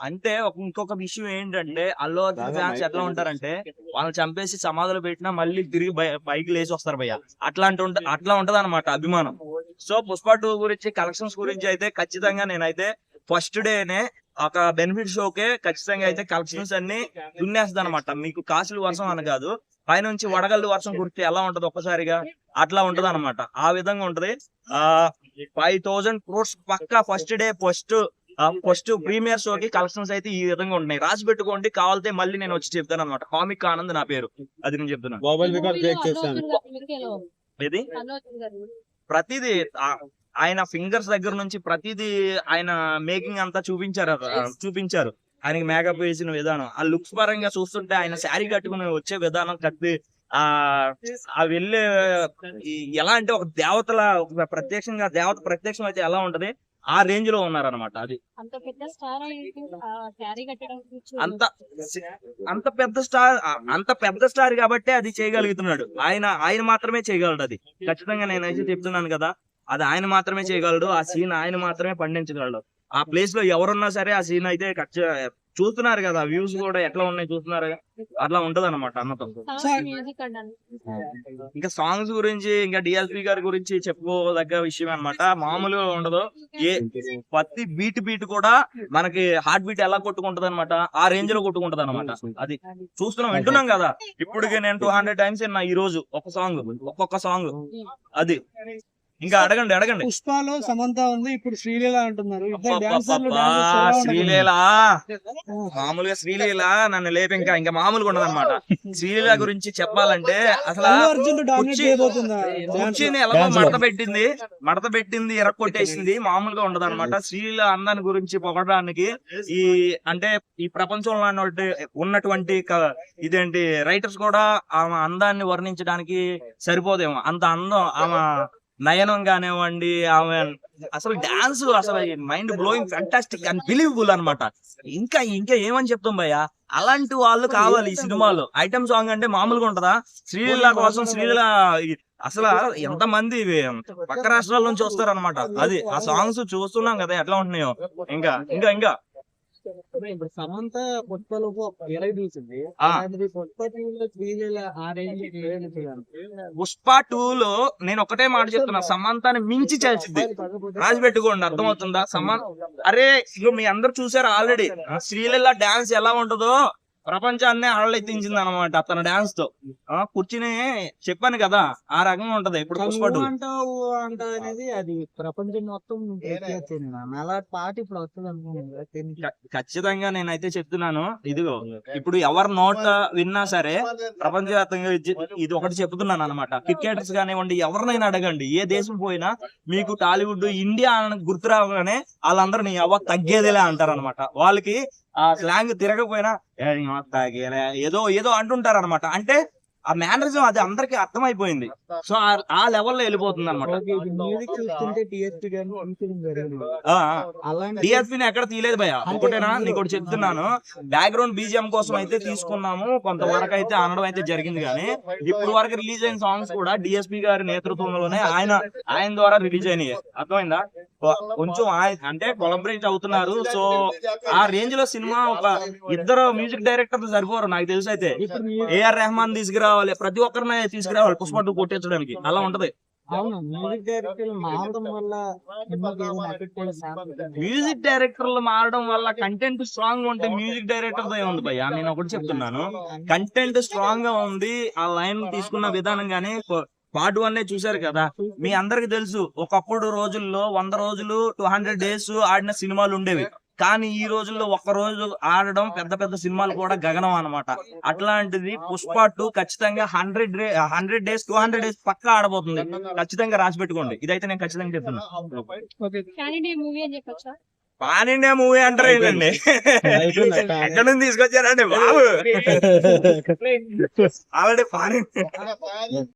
అంటే ఒక- ఇంకొక విషయం ఏంటంటే అల్లు అర్జున్ ఫ్యాన్స్ ఎట్లా ఉంటారంటే వాళ్ళని చంపేసి సమాధులు పెట్టినా మళ్ళీ తిరిగి పైకి లేచి వస్తారు భయ్య. అట్లాంటి ఉంట- అట్లా ఉంటది అనమాట అభిమానం. సో పుష్ప టూ గురించి కలెక్షన్స్ గురించి అయితే ఖచ్చితంగా నేనైతే ఫస్ట్ డేనే ఒక బెనిఫిట్ షోకే ఖచ్చితంగా అయితే కలెక్షన్స్ అన్ని దున్నేస్తుంది అనమాట మీకు కాసులు వర్షం అని కాదు పైనుంచి వడగల్లు వర్షం కురిస్తే ఎలా ఉంటది ఒక్కసారిగా? అట్లా ఉంటది అనమాట ఆ విధంగా ఉంటది. ఆ ఫైవ్ థౌజండ్ క్రోర్స్ పక్కా first day first first premiere show కి కలెక్షన్స్ అయితే ఈ విధంగా ఉన్నాయి రాసి పెట్టుకోండి కావాలితే మళ్ళీ నేను వచ్చి చెప్తాను అనమాట కామిక్ ఆనంద్ నా పేరు. అది నేను చెప్తున్నాను ఇది ప్రతిదీ ఆయన ఫింగర్స్ దగ్గర నుంచి ప్రతిదీ ఆయన మేకింగ్ అంతా చూపించారు చూపించారు. ఆయనకి మేకప్ వేసిన విధానం. ఆ లుక్స్ పరంగా చూస్తుంటే ఆయన శారీ కట్టుకుని వచ్చే విధానం కత్తి ఆ ఆ వెళ్ళే ఎలా అంటే ఒక దేవతల ఒక ప్రత్యక్షంగా దేవత ప్రత్యక్షం అయితే ఎలా ఉంటది? ఆ రేంజ్లో ఉన్నారన్నమాట అది. అంత అంత పెద్ద స్టార్ అంత పెద్ద స్టార్ కాబట్టి అది చేయగలుగుతున్నాడు. ఆయన ఆయన మాత్రమే చేయగలడు అది. ఖచ్చితంగా నేనైతే చెప్తున్నాను కదా అది ఆయన మాత్రమే చేయగలడు ఆ సీన్ ఆయన మాత్రమే పండించగలడు. ఆ ప్లేస్లో ఎవరున్నా సరే ఆ సీన్ అయితే చూస్తున్నారు కదా వ్యూస్ కూడా ఎట్లా ఉన్నాయి చూస్తున్నారు అట్లా ఉంటది అనమాట అన్నతో మ్యూజిక్ అండి ఇంకా సాంగ్స్ గురించి ఇంకా డిఎల్పి గారి గురించి చెప్పుకోదగ్గ విషయం అన్నమాట. మామూలుగా ఉండదు. ఏ ప్రతి బీట్ బీట్ కూడా మనకి హార్ట్ బీట్ ఎలా కొట్టుకుంటది అనమాట ఆ రేంజ్లో కొట్టుకుంటది అనమాట అది చూస్తున్నాం వింటున్నాం కదా. ఇప్పటికే నేను టూ హండ్రెడ్ టైమ్స్ విన్నా ఈ రోజు ఒక సాంగ్ ఒక్కొక్క సాంగ్ అది. ఇంకా అడగండి అడగండి. పుష్పలో సమంత ఉంది ఇప్పుడు శ్రీలీల అంటున్నారు? శ్రీలీల మామూలుగా శ్రీలీల నన్ను లేపి ఇంకా ఇంకా మామూలుగా ఉండదు అనమాట శ్రీలీల గురించి చెప్పాలంటే అసలు కుర్చీని ఎలా మడత పెట్టింది? మడత పెట్టింది ఎరక్కొట్టేసింది మామూలుగా ఉండదు అనమాట స్త్రీల అందాన్ని గురించి పొగడడానికి ఈ అంటే ఈ ప్రపంచంలో ఉన్నటువంటి- ఇదేంటి రైటర్స్ కూడా ఆమె అందాన్ని వర్ణించడానికి సరిపోదేమో. అంత అందం ఆమె నయనం కానివ్వండి ఆమె అసలు డాన్స్ అసలు mind blowing fantastic and believable అన్నమాట. ఇంకా ఇంకా ఏమని చెప్తాం భయ్య? అలాంటి వాళ్ళు కావాలి ఈ సినిమాలో. ఐటమ్ సాంగ్ అంటే మామూలుగా ఉంటదా? శ్రీలీల కోసం శ్రీలీల అసలు ఎంత మంది పక్క రాష్ట్రాల నుంచి వస్తారు అనమాట అది ఆ సాంగ్స్ చూస్తున్నాం కదా ఎట్లా ఉంటున్నాయో. ఇంకా ఇంకా ఇంకా. ఇప్పుడు సమంత పుష్పలో ఎరగ తీసింది ఆ. అలాంటిది పుష్ప టీవీలో శ్రీలీల ఆ రేంజ్ పుష్ప టూ లో నేను ఒకటే మాట చెప్తున్నా సమంతాన్ని మించి చేసింది రాసి పెట్టుకోండి అర్థమవుతుందా? సమాన్ అరే ఇగో మీ అందరు చూసారు ఆల్రెడీ. శ్రీలీల డాన్స్ ఎలా ఉంటుందో ప్రపంచాన్ని అడలెత్తించింది అనమాట అతని డాన్స్తో. ఆ, కూర్చుని చెప్పాను కదా ఆ రకంగా ఉంటది ఇప్పుడు పుష్ప టూ అంటావు అంట అనేది అది ప్రపంచం మొత్తం అలా పాట ఇప్పుడు వస్తుంది ఖచ్చితంగా నేనైతే చెప్తున్నాను ఇదిగో ఇప్పుడు ఎవరి నోట విన్నా సరే ప్రపంచవ్యాప్తంగా ఇది ఇది ఒకటి చెప్తున్నాను అనమాట క్రికెటర్స్ కానివ్వండి ఎవరినైనా అడగండి ఏ దేశం పోయినా మీకు టాలీవుడ్ ఇండియా అని గుర్తు రాగానే వాళ్ళందరూ నీ అవ్వ తగ్గేదిలే అంటారు అనమాట వాళ్ళకి స్లాంగ్ తిరగకపోయినా "ఏ, నీ అవ్వ తగ్గేలే" ఏదో ఏదో అంటుంటారు అనమాట అంటే ఆ మేనరిజం అది అందరికి అర్థమైపోయింది. సో ఆ- ఆ లెవెల్లో వెళ్ళిపోతుంది అనమాట డిఎస్పీ ఎక్కడ తీయలేదు భయ ఒకటేనా నీకు ఒకటి చెప్తున్నాను. బ్యాక్గ్రౌండ్ బీజిఎం కోసం అయితే తీసుకున్నాము. కొంతవరకు అయితే అనడం అయితే జరిగింది కానీ ఇప్పుడు వరకు రిలీజ్ అయిన సాంగ్స్ కూడా డిఎస్పీ గారి నేతృత్వంలోనే ఆయన ఆయన ద్వారా రిలీజ్ అయినాయి. అర్థమైందా? కొంచెం అంటే కొలబరేట్ అవుతున్నారు. సో ఆ రేంజ్లో సినిమా ఒక ఇద్దరు మ్యూజిక్ డైరెక్టర్లు సరిపోరు నాకు తెలిసి అయితే ఏఆర్ రెహమాన్ తీసుకురావాలి ప్రతి ఒక్కరిని తీసుకురావాలి పుష్ప టూ కొట్టించడానికి అలా ఉంటది. అవును మ్యూజిక్ డైరెక్టర్ డైరెక్టర్లు మారడం వల్ల కంటెంట్ స్ట్రాంగ్ ఉంటే మ్యూజిక్ డైరెక్టర్ దో ఉంది భయ్య. నేను ఒకటి చెప్తున్నాను. కంటెంట్ స్ట్రాంగ్గా ఉంది ఆ లైన్ తీసుకున్న విధానం గానీ పార్ట్ వన్ చూశారు కదా? మీ అందరికి తెలుసు ఒకప్పుడు రోజుల్లో వంద రోజులు టూ హండ్రెడ్ డేస్ ఆడిన సినిమాలు ఉండేవి. కానీ ఈ రోజుల్లో ఒక్క రోజు ఆడడం పెద్ద పెద్ద సినిమాలు కూడా గగనం అన్నమాట. అట్లాంటిది పుష్ప టూ ఖచ్చితంగా hundred hundred days two hundred days పక్కా ఆడబోతుంది. ఖచ్చితంగా రాసి పెట్టుకోండి. ఇదైతే నేను ఖచ్చితంగా చెప్తున్నాను. పాన్ ఇండియా మూవీ అంటారు ఏంటండి? ఎక్కడ నుంచి తీసుకొచ్చారండి బాబు? Already pan India